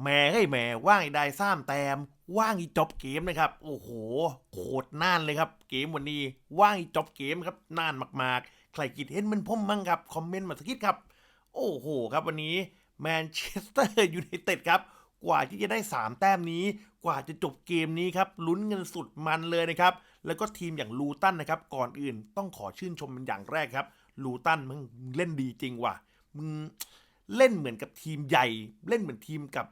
แหม่ให้แหม่ว่างอีได้ซ้ำแต้มว่างอีจบเกมนะครับ โอ้โหโคตรน่านเลยครับ เกมวันนี้ว่างอีจบเกมครับน่านมากๆ ใครคิดเห็นมันผมมั้งครับ คอมเมนต์มาสักนิดครับ โอ้โหครับวันนี้แมนเชสเตอร์ยูไนเต็ดครับ กว่าที่จะได้ 3 แต้มนี้ กว่าจะจบเกมนี้ครับลุ้นกันสุดมันเลยนะครับ แล้วก็ทีมอย่างลูตันนะครับ ก่อนอื่นต้องขอชื่นชมเป็นอย่างแรกครับลูตันมึงเล่นดีจริงว่ะมึง เล่นเหมือนกับทีมใหญ่ เล่นเหมือนทีมกับ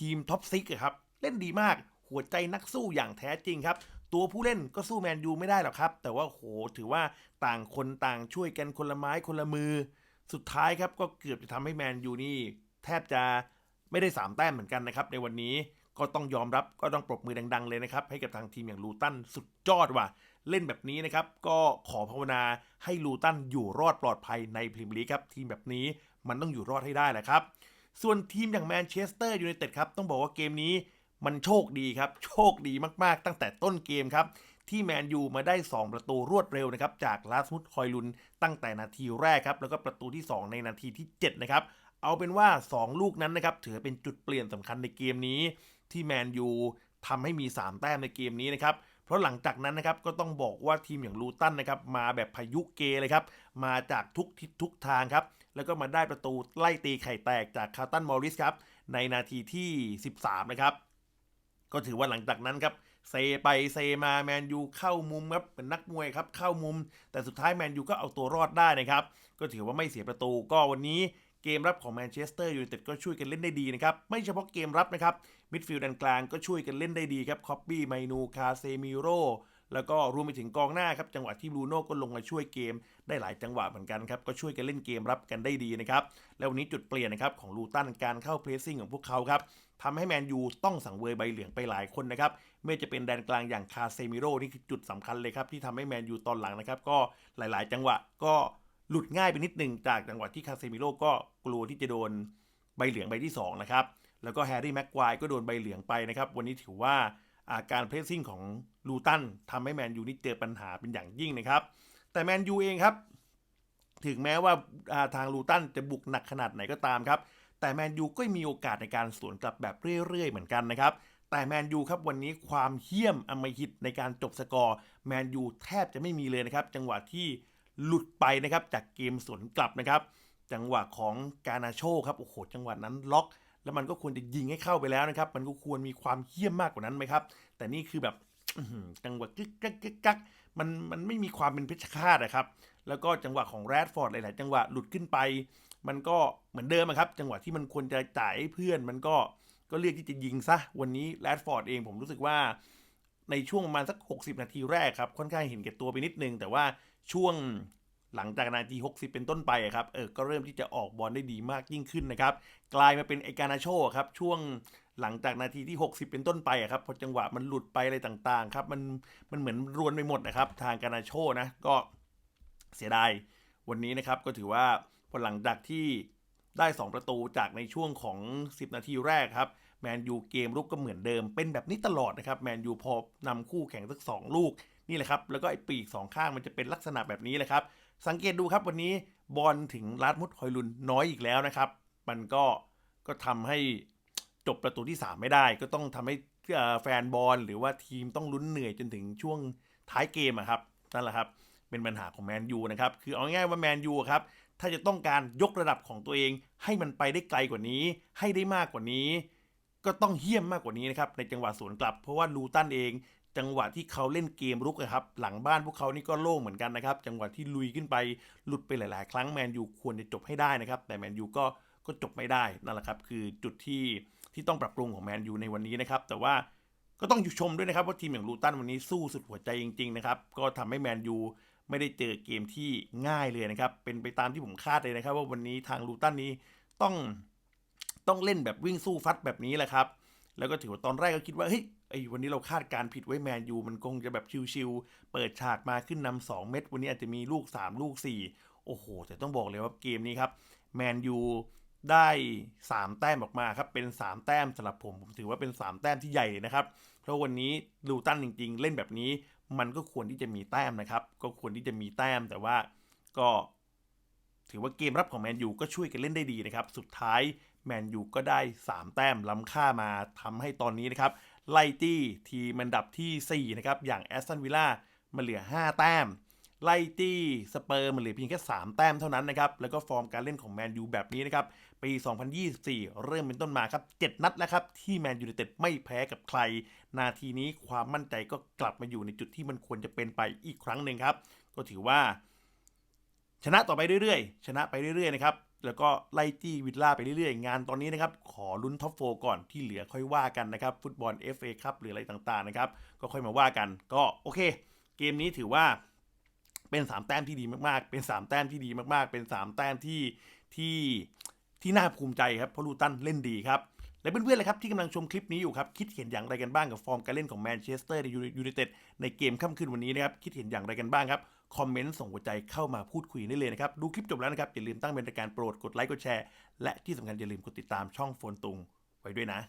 ทีมท็อปซิกครับเล่นดีมากหัวใจนักสู้อย่างแท้จริงครับ ตัวผู้เล่นก็สู้แมนยูไม่ได้หรอกครับ แต่ว่าโหถือว่าต่างคนต่างช่วยกันคนละไม้คนละมือ สุดท้ายครับก็เกือบจะทำให้แมนยูนี่แทบจะไม่ได้3แต้มเหมือนกันนะครับในวันนี้ ก็ต้องยอมรับก็ต้องปรบมือดัง ๆ เลยนะครับ ให้กับทางทีมอย่างลูตันสุดยอดว่ะ เล่นแบบนี้นะครับ ก็ขอภาวนาให้ลูตันอยู่รอดปลอดภัยในพรีเมียร์ลีกครับ ทีมแบบนี้มันต้องอยู่รอดให้ได้แหละครับ ส่วนทีมอย่างแมนเชสเตอร์ยูไนเต็ดครับ ต้องบอกว่าเกมนี้มันโชคดีครับ โชคดีมากๆ ตั้งแต่ต้นเกมครับ ที่แมนยูมาได้ 2 ประตูรวดเร็วนะครับ จากลาสมุดคอยลุนตั้งแต่นาทีแรกครับ แล้วก็ประตูที่ 2 ในนาทีที่ 7 นะครับ เอาเป็นว่า 2 ลูกนั้นนะครับ ถือเป็นจุดเปลี่ยนสำคัญในเกมนี้ที่แมนยูทำให้มี 3 แต้มในเกมนี้นะครับ เพราะหลังจากนั้นนะครับก็ต้องบอกว่าทีมอย่างลูตันนะครับมาแบบพายุเกเลยครับ มาจากทุกทิศทุกทางครับ แล้วก็มาได้ประตูไล่ตีไข่แตกจากคาร์ตันมอริสครับ ในนาทีที่ 13 นะครับ ก็ถือว่าหลังจากนั้นครับเซไปเซมาแมนยูเข้ามุมครับเป็นนักมวยครับเข้ามุม แต่สุดท้ายแมนยูก็เอาตัวรอดได้นะครับ ก็ถือว่าไม่เสียประตูก็วันนี้ เกมรับของแมนเชสเตอร์ยูไนเต็ดก็ช่วยกันเล่นได้ดีนะครับ ไม่เฉพาะเกมรับนะครับมิดฟิลด์ด้านกลางก็ช่วยกันเล่นได้ดีครับคอปปี้ไมนูคาเซมิโรแล้วก็รวมไปถึงกองหน้าครับจังหวะที่บรูโน่ก็ลงมาช่วยเกม ได้หลายจังหวะเหมือนกันครับก็ช่วยกันเล่นเกมรับกันได้ดีนะครับแล้ววันนี้จุดเปลี่ยนนะครับของลูตันการเข้าเพรสซิ่งของพวกเขาครับทำให้แมนยูต้องสังเวยใบเหลืองไปหลายคนนะครับไม่ว่าจะเป็นแดนกลางอย่างคาเซมิโร่นี่คือจุดสำคัญเลยครับที่ทำให้แมนยูตอนหลังนะครับก็หลาย ๆ จังหวะก็ หลุดง่ายไปนิดหนึ่งจากจังหวะที่คาเซมิโร่ก็กลัวที่จะโดนใบเหลืองใบที่2นะครับแล้วก็แฮร์รี่แม็กควายก็โดนใบเหลืองไปนะครับ วันนี้ถือว่าอาการเพรสซิ่งของลูตันทำให้แมนยูนี่เจอปัญหาเป็นอย่างยิ่งนะครับ แต่แมนยูเองครับ ถึงแม้ว่าาทางลูตันจะบุกหนักขนาดไหนก็ตามครับ แต่แมนยูก็มีโอกาสในการสวนกลับแบบเรื่อยๆเหมือนกันนะครับ แต่แมนยูครับวันนี้ความเหี้ยมอมหิตในการจบสกอร์แมนยูแทบจะไม่มีเลยนะครับ จังหวะที่ หลุดไปนะครับจากเกมสวนกลับนะครับ จังหวะของกานาโชครับโอ้โหจังหวะนั้นล็อก แล้วมันก็ควรจะยิงให้เข้าไปแล้วนะครับ มันก็ควรมีความเหี้ยมมากกว่านั้นไหมครับ แต่นี่คือแบบจังหวะกึกกักกึกกักมันมันไม่มีความเป็นเพชฌฆาตนะครับ แล้วก็จังหวะของแรดฟอร์ดหลาย ๆ จังหวะหลุดขึ้นไป มันก็เหมือนเดิมอะครับ จังหวะที่มันควรจะจ่ายเพื่อนมันก็ก็เลือกที่จะยิงซะ วันนี้แรดฟอร์ดเองผมรู้สึกว่าในช่วงประมาณสัก 60 นาทีแรกครับ ค่อนข้างเห็นแก่ตัวไปนิดนึง แต่ว่า ช่วงหลังจากนาที 60 เป็นต้นไปครับ เออ ก็เริ่มที่จะออกบอลได้ดีมากยิ่งขึ้นนะครับ กลายมาเป็นไอการนาโชครับ ช่วงหลังจากนาทีที่ 60 เป็นต้นไปครับ พอจังหวะมันหลุดไปอะไรต่างๆ ครับ มัน มันเหมือนรวนไปหมดนะครับ ทางการนาโชนะ ก็เสียดาย วันนี้นะครับ ก็ถือว่าพอหลังจากที่ได้ 2 ประตูจากในช่วงของ 10 นาทีแรกครับ แมนยูเกมรุกก็เหมือนเดิม เป็นแบบนี้ตลอดนะครับ แมนยูพอนำคู่แข่งสัก 2 ลูก นี่แหละครับ แล้วก็ไอ้ปีกสองข้างมันจะเป็นลักษณะแบบนี้แหละครับ สังเกตดูครับวันนี้บอลถึงลาดมุดฮอยลุนน้อยอีกแล้วนะครับ มันก็ก็ทำให้จบประตูที่ 3 ไม่ได้ ก็ต้องทำให้แฟนบอลหรือว่าทีมต้องลุ้นเหนื่อยจนถึงช่วงท้ายเกมอะครับนั่นแหละครับเป็นปัญหาของแมนยูนะครับคือเอาง่ายว่าแมนยูครับถ้าจะต้องการยกระดับของตัวเอง ให้มันไปได้ไกลกว่านี้ ให้ได้มากกว่านี้ ก็ต้องเยี่ยมมากกว่านี้นะครับในจังหวะสวนกลับ เพราะว่าลูตันเอง จังหวะที่เขาเล่นเกมรุกอะครับ หลังบ้านพวกเขานี่ก็โล่งเหมือนกันนะครับ จังหวะที่ลุยขึ้นไปหลุดไปหลาย ๆ ครั้งแมนยูควรจะจบให้ได้นะครับ แต่แมนยูก็ก็จบไม่ได้นั่นแหละครับ คือจุดที่ที่ต้องปรับปรุงของแมนยูในวันนี้นะครับ แต่ว่าก็ต้องชมด้วยนะครับว่าทีมอย่างลูตันวันนี้สู้สุดหัวใจจริง ๆ นะครับ ก็ทำให้แมนยูไม่ได้เจอเกมที่ง่ายเลยนะครับ เป็นไปตามที่ผมคาดเลยนะครับ ว่าวันนี้ทางลูตันนี้ต้องต้องเล่นแบบวิ่งสู้ฟัดแบบนี้แหละครับ แล้วก็ถือว่าตอนแรกก็คิดว่าเฮ้ยไอ้วันนี้เราคาดการผิดไว้แมนยูมันคงจะแบบชิวๆเปิดฉากมาขึ้นนำสองเม็ดวันนี้อาจจะมีลูก 3 ลูก 4 โอ้โห แต่ต้องบอกเลยว่าเกมนี้ครับแมนยูได้ 3 แต้มออกมาครับ เป็น 3 แต้มสำหรับผม ผมถือว่าเป็น 3 แต้มที่ใหญ่เลยนะครับ เพราะวันนี้ลูตันจริง ๆ เล่นแบบนี้ มันก็ควรที่จะมีแต้มนะครับ ก็ควรที่จะมีแต้มแต่ว่าก็ ถือว่าเกมรับของแมนยูก็ช่วยกันเล่นได้ดีนะครับ สุดท้ายแมนยูก็ได้ 3 แต้มล้ำค่ามาทำให้ตอนนี้นะครับ ไล่ตี้ทีมอันดับทีสี่ 4 นะครับ อย่างแอสตันวิลล่ามาเหลือ 5 แต้ม ไล่ตี้สเปอร์มันเหลือเพียงแค่ 3 แต้มเท่านั้นนะครับ แล้วก็ฟอร์มการเล่นของแมนยูแบบนี้นะครับ ปี 2024 เริ่มเป็นต้นมาครับ 7 นัดแล้วครับ ที่แมนยูไนเต็ดไม่แพ้กับใคร นาทีนี้ความมั่นใจก็กลับมาอยู่ในจุดที่มันควรจะเป็นไปอีกครั้งหนึ่งครับ ก็ถือว่า ชนะต่อไปเรื่อยๆ ชนะไปเรื่อยๆนะครับแล้วก็ไล่จี้วิลล่าไปเรื่อยๆ งานตอนนี้นะครับ ขอลุ้นท็อปโฟก่อนที่เหลือค่อยว่ากันนะครับ ฟุตบอล FA ครับหรืออะไรต่างๆนะครับ ก็ค่อยมาว่ากัน ก็โอเค เกมนี้ถือว่าเป็น 3 แต้มที่ดีมากๆ เป็น 3 แต้มที่ดีมากๆ เป็น 3 แต้มที่ที่ที่น่าภูมิใจครับ เพราะลูตันเล่นดีครับ และเพื่อนๆเลยครับที่กำลังชมคลิปนี้อยู่ครับ คิดเห็นอย่างไรกันบ้างกับฟอร์มการเล่นของแมนเชสเตอร์ยูไนเต็ดในเกมค่ำคืนวันนี้นะครับ คิดเห็นอย่างไรกันบ้างครับ คอมเมนต์ส่งหัวใจเข้ามาพูดคุยได้เลยนะครับ ดูคลิปจบแล้วนะครับ อย่าลืมตั้งเป็นรายการโปรดกดไลค์กดแชร์ และที่สำคัญอย่าลืมกดติดตามช่องโฟนตุงไว้ด้วยนะ